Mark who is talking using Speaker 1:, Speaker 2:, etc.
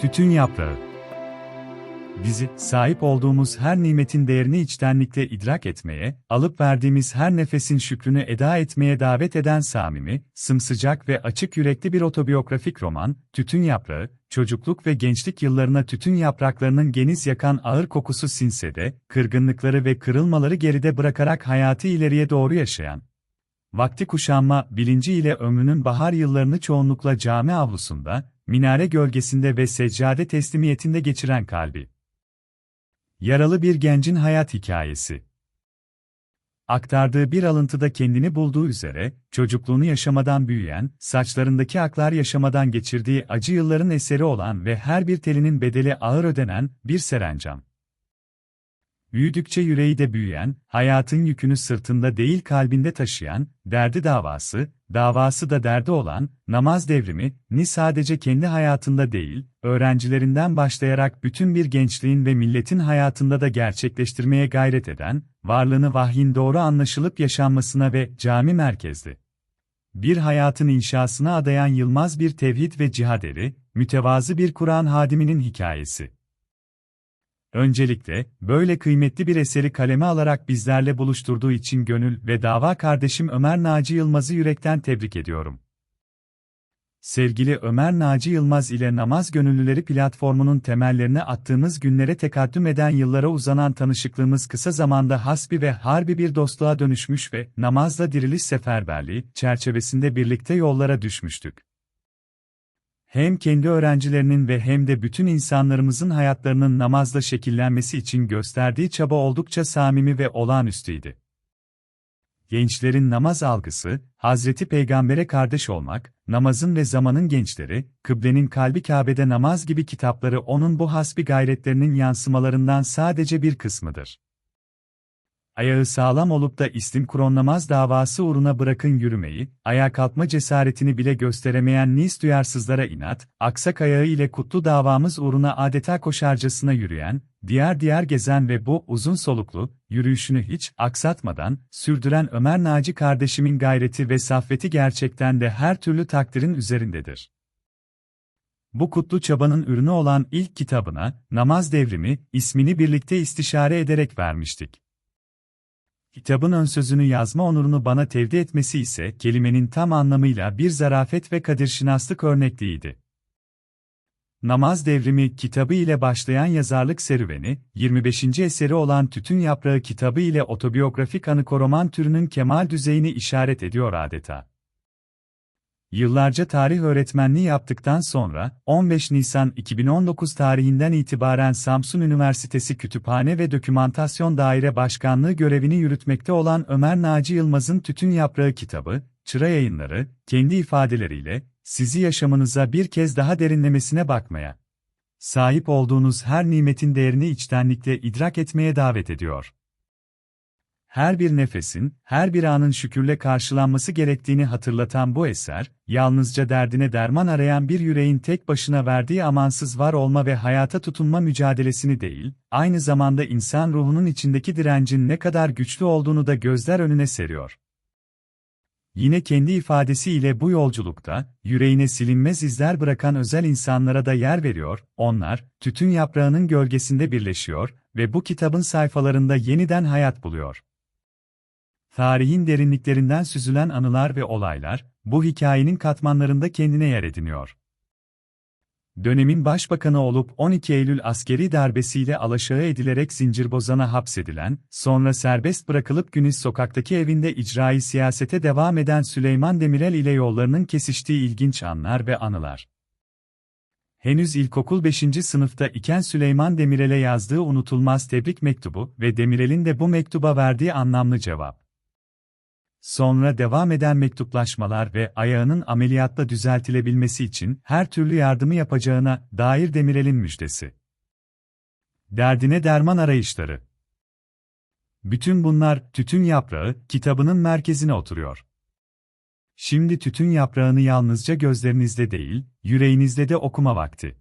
Speaker 1: Tütün yaprağı. Bizi, sahip olduğumuz her nimetin değerini içtenlikle idrak etmeye, alıp verdiğimiz her nefesin şükrünü eda etmeye davet eden samimi, sımsıcak ve açık yürekli bir otobiyografik roman, Tütün Yaprağı, çocukluk ve gençlik yıllarına tütün yapraklarının geniz yakan ağır kokusu sinse de, kırgınlıkları ve kırılmaları geride bırakarak hayatı ileriye doğru yaşayan, vakti kuşanma bilinci ile ömrünün bahar yıllarını çoğunlukla cami avlusunda, minare gölgesinde ve seccade teslimiyetinde geçiren kalbi. Yaralı bir gencin hayat hikayesi. Aktardığı bir alıntıda kendini bulduğu üzere, çocukluğunu yaşamadan büyüyen, saçlarındaki aklar yaşamadan geçirdiği acı yılların eseri olan ve her bir telinin bedeli ağır ödenen bir serencam. Büyüdükçe yüreği de büyüyen, hayatın yükünü sırtında değil kalbinde taşıyan, derdi davası, davası da derdi olan, namaz devrimi, ni sadece kendi hayatında değil, öğrencilerinden başlayarak bütün bir gençliğin ve milletin hayatında da gerçekleştirmeye gayret eden, varlığını vahyin doğru anlaşılıp yaşanmasına ve cami merkezli. Bir hayatın inşasına adayan yılmaz bir tevhid ve cihaderi, mütevazı bir Kur'an hadiminin hikayesi. Öncelikle, böyle kıymetli bir eseri kaleme alarak bizlerle buluşturduğu için gönül ve dava kardeşim Ömer Naci Yılmaz'ı yürekten tebrik ediyorum. Sevgili Ömer Naci Yılmaz ile Namaz Gönüllüleri platformunun temellerini attığımız günlere tekaddüm eden yıllara uzanan tanışıklığımız kısa zamanda hasbi ve harbi bir dostluğa dönüşmüş ve namazla diriliş seferberliği çerçevesinde birlikte yollara düşmüştük hem kendi öğrencilerinin ve hem de bütün insanlarımızın hayatlarının namazla şekillenmesi için gösterdiği çaba oldukça samimi ve olağanüstüydü. Gençlerin namaz algısı, Hazreti Peygamber'e kardeş olmak, namazın ve zamanın gençleri, kıblenin kalbi Kabe'de namaz gibi kitapları onun bu hasbi gayretlerinin yansımalarından sadece bir kısmıdır ayağı sağlam olup da istim kronlamaz davası uğruna bırakın yürümeyi, ayağa kalkma cesaretini bile gösteremeyen nis duyarsızlara inat, aksak ayağı ile kutlu davamız uğruna adeta koşarcasına yürüyen, diğer diğer gezen ve bu uzun soluklu, yürüyüşünü hiç aksatmadan sürdüren Ömer Naci kardeşimin gayreti ve saffeti gerçekten de her türlü takdirin üzerindedir. Bu kutlu çabanın ürünü olan ilk kitabına, Namaz Devrimi, ismini birlikte istişare ederek vermiştik. Kitabın ön sözünü yazma onurunu bana tevdi etmesi ise kelimenin tam anlamıyla bir zarafet ve kadirşinaslık örnekliğiydi. Namaz Devrimi kitabı ile başlayan yazarlık serüveni, 25. eseri olan Tütün Yaprağı kitabı ile otobiyografik anıkoroman türünün kemal düzeyini işaret ediyor adeta. Yıllarca tarih öğretmenliği yaptıktan sonra, 15 Nisan 2019 tarihinden itibaren Samsun Üniversitesi Kütüphane ve Dokümantasyon Daire Başkanlığı görevini yürütmekte olan Ömer Naci Yılmaz'ın Tütün Yaprağı kitabı, Çıra Yayınları, kendi ifadeleriyle, sizi yaşamınıza bir kez daha derinlemesine bakmaya, sahip olduğunuz her nimetin değerini içtenlikle idrak etmeye davet ediyor her bir nefesin, her bir anın şükürle karşılanması gerektiğini hatırlatan bu eser, yalnızca derdine derman arayan bir yüreğin tek başına verdiği amansız var olma ve hayata tutunma mücadelesini değil, aynı zamanda insan ruhunun içindeki direncin ne kadar güçlü olduğunu da gözler önüne seriyor. Yine kendi ifadesiyle bu yolculukta, yüreğine silinmez izler bırakan özel insanlara da yer veriyor, onlar, tütün yaprağının gölgesinde birleşiyor ve bu kitabın sayfalarında yeniden hayat buluyor. Tarihin derinliklerinden süzülen anılar ve olaylar, bu hikayenin katmanlarında kendine yer ediniyor. Dönemin başbakanı olup 12 Eylül askeri darbesiyle alaşağı edilerek Zincirbozan'a hapsedilen, sonra serbest bırakılıp Güniz sokaktaki evinde icraî siyasete devam eden Süleyman Demirel ile yollarının kesiştiği ilginç anlar ve anılar. Henüz ilkokul 5. sınıfta iken Süleyman Demirel'e yazdığı unutulmaz tebrik mektubu ve Demirel'in de bu mektuba verdiği anlamlı cevap. Sonra devam eden mektuplaşmalar ve ayağının ameliyatla düzeltilebilmesi için her türlü yardımı yapacağına dair Demirel'in müjdesi. Derdine derman arayışları. Bütün bunlar Tütün Yaprağı kitabının merkezine oturuyor. Şimdi tütün yaprağını yalnızca gözlerinizde değil, yüreğinizde de okuma vakti.